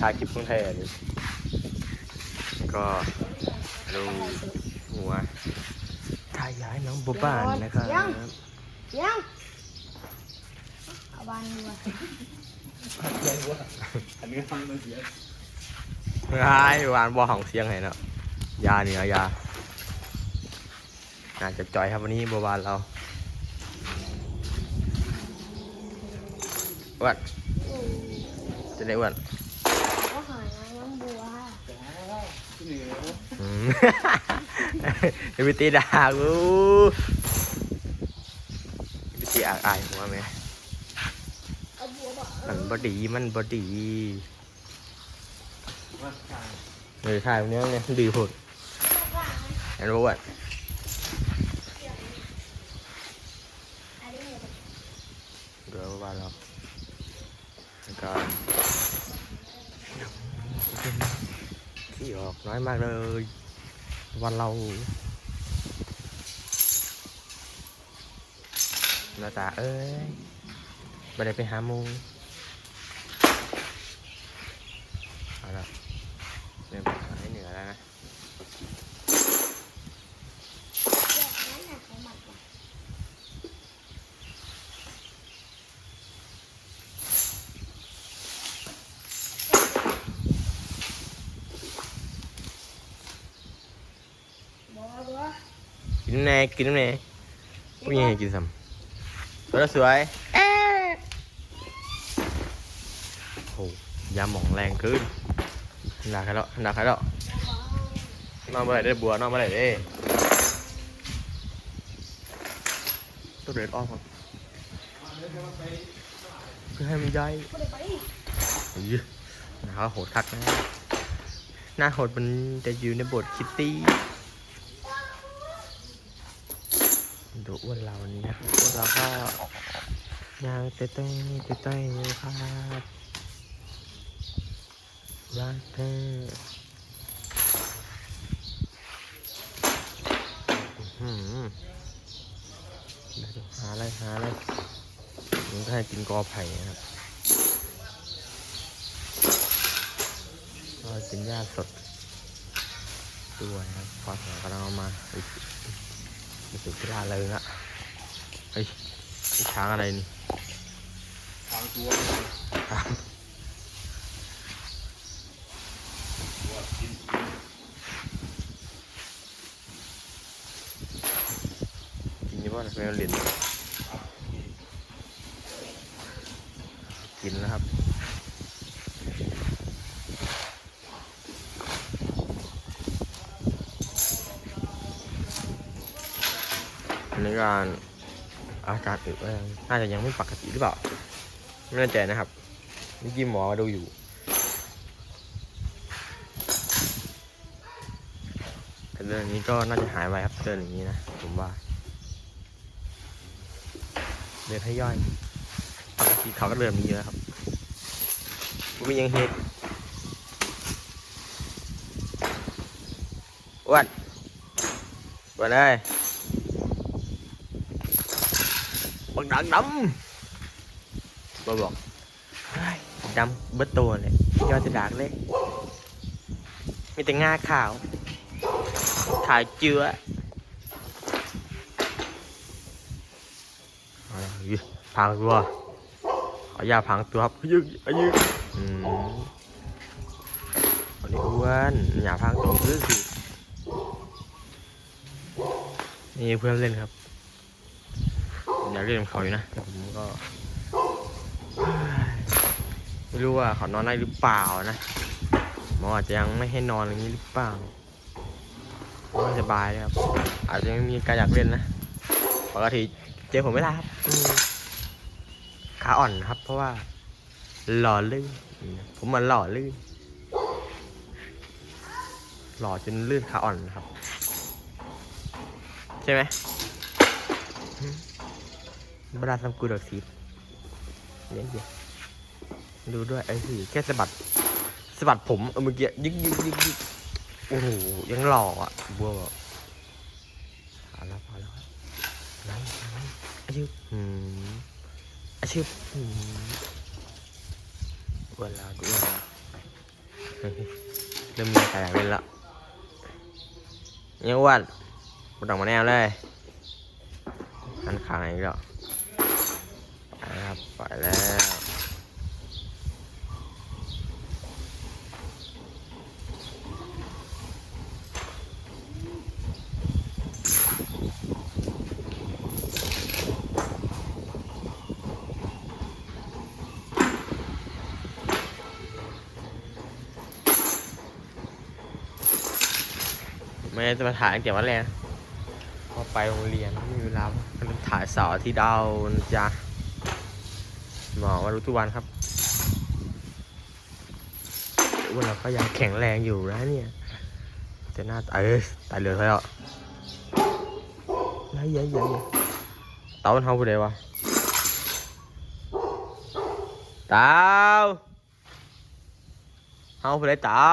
ถ่ายคลิปเพิ่งถ่ายอันนี้ก็ดูหัวถ่ายย้ายน้องบัวบ้านนะครับยังเอาบานดีกว่าอันนี้ฟังมันเสียไม่ใช่วานบอของเสียงไงเนาะยาเนี่ยยาน่าจะจอยครับวันนี้บัวบานเราอ้วนจะได้อ้วนก็หาย น้องบัวที่เหนืออืม เดี๋ยวไปตีด่ากูไปตีอากอายหัวไหมเอาบัวบอกมันบดีมันบดีว่าทางเลยถ่ายวันนี้เนี่ยดีผดเห็นป่ะอ้วนเดี๋ยวบ้าเราแล้วก็ขี้ออกน้อยมากเลยวันาเอ้ยไม่ได้ไปหาหมูเอาละเริ่มหายเหนือแล้วนะ บัวบัว กินน้ำแน่กินน้ำแน่ผู้หญิงให้กินซ้ำสวยแล้วสวยโอ้ยาหมองแรงขึ้นหนักใครแล้วหนักใครแล้วนอนเมื่อไหร่ได้บัวนอนเมื่อไหร่ได้ตัวเด็ดออกครับเพื่อให้มันย่อยเยวไปอุ้ยหนาโหดคักนะหน้าโหดมันจะอยู่ในบทคิตตี้ ดูอ้วนเรานี่นะครับอ้วนเราก็ยางเต้ยเต้ยเต้เต้ครับยางเต้อืมเดี๋ยวหาอะไรหาอะไรมันก็ให้กินกอไผ่นะครับก็กินหญ้าสดด้วยครับพอหัวกำลังเอามา อีกอีกสุดที่ลาเลยนะเฮ้ยช้างอะไรนี่ทางตัวช้างตัวกินนยี่ห้อเป็นลินกินแล้วครับ นี่การอาการอึก็ยังน่าจะยังไม่ปกติหรือเปล่า ไม่แน่ใจนะครับเมื่อกี้หมอมาดูอยู่แต่เรื่องนี้ก็น่าจะหายไปครับเดินอย่างนี้นะผมว่าเดินให้ย่อยปกติเขาก็เดินมีอยู่แล้วครับมียังเฮ็ดอ้วนอ้วนเลย บักดังดำบ่บอกเฮ้ยดำเบิดตัวเลยยอดจะดักเลย มีแต่งาขาว ถ่ายเจือเอาล่ะยึพังตัวขออย่าพังตัวครับยึกยึกอืมอันนี้อ้วนอย่าพังตัวคือสินี่เพื่อนเล่นครับ อยากเล่นกับเขาอยู่นะแต่ผมก็ไม่รู้ว่าเขานอนได้หรือเปล่านะหมออาจจะยังไม่ให้นอนอย่างนี้หรือเปล่าไม่สบายเลยครับ อาจจะไม่มีการอยากเล่นนะปกติเจอผมไม่ได้ครับขาอ่อนครับ เพราะว่า หล่อลื่นผมมันหล่อลื่น หล่อจนลื่นขาอ่อนนะครับ ใช่ไหม บราทำกูดอกซีดเดี๋ยวเดี๋ยวดูด้วยไอ้สิแค่สะบัดสะบัดผมเออเมื่อกี้ยึกยึกยึกยึกโอ้โหยังหล่ออะบัวบอกพอแล้วพอแล้วไหนไหนอาชิบอืมอาชิบอืมเวลาดูเวลาเริ่มมีใครอยากเล่นละเนี่ยอ้วนมาต้องมาแนวเลย หันขางอีกแล้วไปครับไปแล้ว ไม่ได้จะมาถ่ายตั้งแต่วันแรกพอไปโรงเรียนไม่มีเวลา ถ่ายเสาที่ดาวจ้ะหมอวัารู้ทุกวันครับวันเราก็ยังแข็งแรงอยู่นะเนี่ยจะน่าตายตายเลยแล้วนะเยอะเยอะเต่ามันเฮาไปไหนวะเต่าเฮาไปไหนเต่า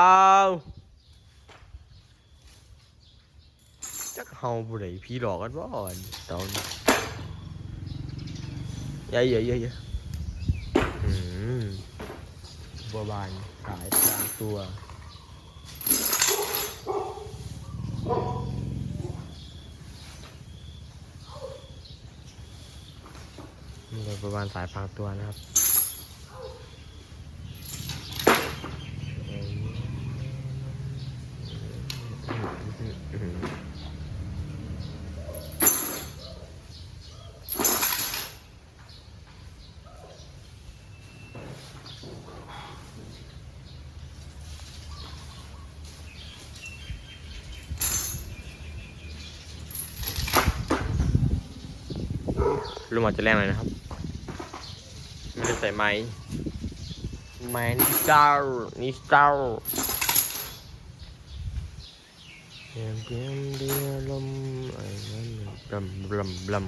จักเฮาไปไหนพี่หลอกกันบ่เต่า ยอะเยอะเยอะเยอะบัวบานสายตามตัว นี่เลราณสายพางตัวนะครับ ลูกหมาจจะแรงเลยนะครับไม่ได้ใส่ไม้ไม้นิสตาร์นิสตาร์เพียงเพียงเดียลมไอ้นั่นบลัมบลัม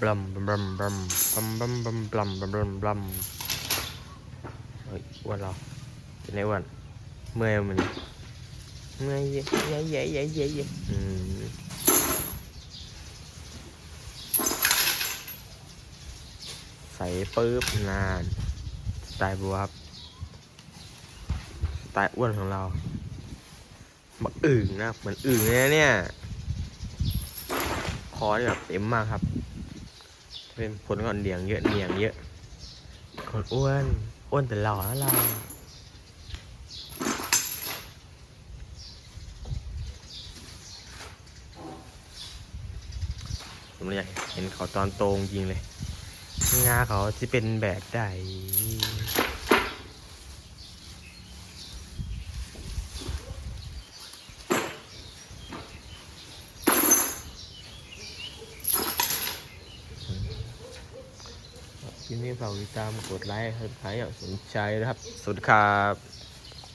บลัมบลัมบลัมบลัมบลัมบลัมบลัมบลัมบลัมบลัมบลัมเฮ้ยอ้วนเราเป็นไงอ้วนเมื่อยมันเมื่อยเยอะเยอะเยอะเยอะเยอะเยอะอืม ใส่ปุ๊บนานสไตล์บัวครับสไตล์อ้วนของเราบักอึ่งนะเหมือนอึ่งเลยนเนี่ยคอที่แบบเต็มมากครับ เป็นผลก่อนเดียงเยอะเหนียงเยอะคนอ้วนอ้วนแต่หล่อนะเราผมเลยอยากเห็นเขาตอนโตจริงเลย งาเขาจะเป็นแบบใดคลิปนี้ฝากติดตามกดไลค์ให้ใครอยากสนใจนะครับสวัสดีครับ